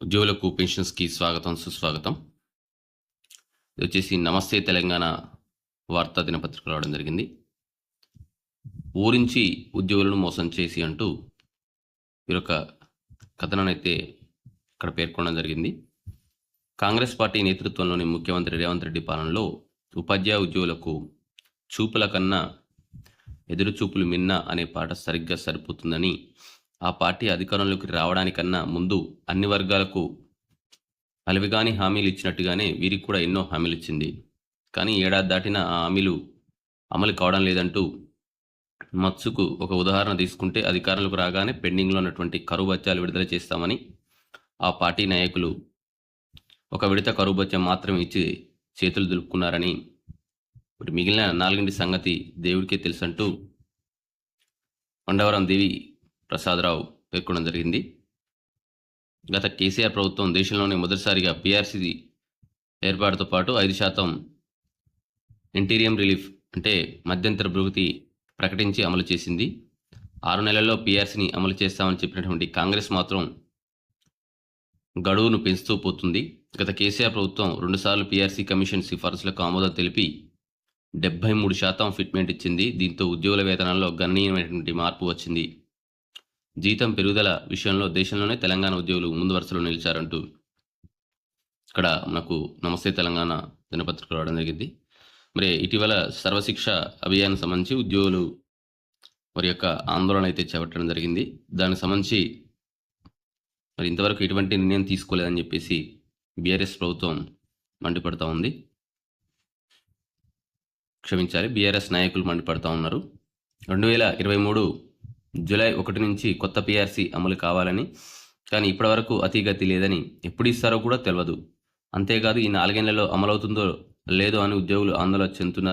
ఉద్యోగులకు పెన్షన్స్కి స్వాగతం సుస్వాగతం. ఇది వచ్చేసి నమస్తే తెలంగాణ వార్తా దినపత్రిక రావడం జరిగింది. ఊరించి ఉద్యోగులను మోసం చేసి అంటూ వీరొక కథనాన్ని అయితే ఇక్కడ పేర్కొనడం జరిగింది. కాంగ్రెస్ పార్టీ నేతృత్వంలోని ముఖ్యమంత్రి రేవంత్ రెడ్డి పాలనలో ఉపాధ్యాయ ఉద్యోగులకు చూపుల కన్నా ఎదురు చూపులు మిన్న అనే పాట సరిగ్గా సరిపోతుందని ఆ పార్టీ అధికారంలోకి రావడానికన్నా ముందు అన్ని వర్గాలకు అలవిగాని హామీలు ఇచ్చినట్టుగానే వీరికి కూడా ఎన్నో హామీలు ఇచ్చింది. కానీ ఏడాది దాటిన ఆ హామీలు అమలు కావడం లేదంటూ మత్సుకు ఒక ఉదాహరణ తీసుకుంటే అధికారంలోకి రాగానే పెండింగ్లో ఉన్నటువంటి కరువు భత్యాలు విడుదల చేస్తామని ఆ పార్టీ నాయకులు ఒక విడత కరువు భత్యం మాత్రమే ఇచ్చి చేతులు దులుపుకున్నారని ఇప్పుడు మిగిలిన నాలుగింటి సంగతి దేవుడికే తెలుసంటూ కొండవరం దేవి ప్రసాదరావు పేర్కొనడం జరిగింది. గత కేసీఆర్ ప్రభుత్వం దేశంలోనే మొదటిసారిగా పీఆర్సీ ఏర్పాటుతో పాటు ఐదు శాతం ఇంటీరియం రిలీఫ్ అంటే మధ్యంతర భృతి ప్రకటించి అమలు చేసింది. ఆరు నెలల్లో పీఆర్సీని అమలు చేస్తామని చెప్పినటువంటి కాంగ్రెస్ మాత్రం గడువును పెంచుతూ పోతుంది. గత కేసీఆర్ ప్రభుత్వం రెండుసార్లు పీఆర్సీ కమిషన్ సిఫార్సులకు ఆమోదం తెలిపి డెబ్బై మూడు శాతం ఫిట్మెంట్ ఇచ్చింది. దీంతో ఉద్యోగుల వేతనాల్లో గణనీయమైనటువంటి మార్పు వచ్చింది. జీతం పెరుగుదల విషయంలో దేశంలోనే తెలంగాణ ఉద్యోగులు ముందు వరుసలో నిలిచారంటూ ఇక్కడ మనకు నమస్తే తెలంగాణ దినపత్రిక రావడం జరిగింది. మరి ఇటీవల సర్వశిక్ష అభియాన్ సంబంధించి ఉద్యోగులు వారి యొక్క ఆందోళన అయితే చేపట్టడం జరిగింది. దానికి సంబంధించి మరి ఇంతవరకు ఎటువంటి నిర్ణయం తీసుకోలేదని చెప్పేసి బీఆర్ఎస్ ప్రభుత్వం మండిపడతా ఉంది. క్షమించాలి బీఆర్ఎస్ నాయకులు మండిపడతా ఉన్నారు. రెండు వేల ఇరవై మూడు జూలై ఒకటి నుంచి కొత్త పీఆర్సీ అమలు కావాలని కానీ ఇప్పటివరకు అతిగతి లేదని ఎప్పుడు ఇస్తారో కూడా తెలియదు అంతేకాదు ఈ నాలుగేళ్ళలో అమలవుతుందో లేదో అని ఉద్యోగులు ఆందోళన చెందుతున్నారు.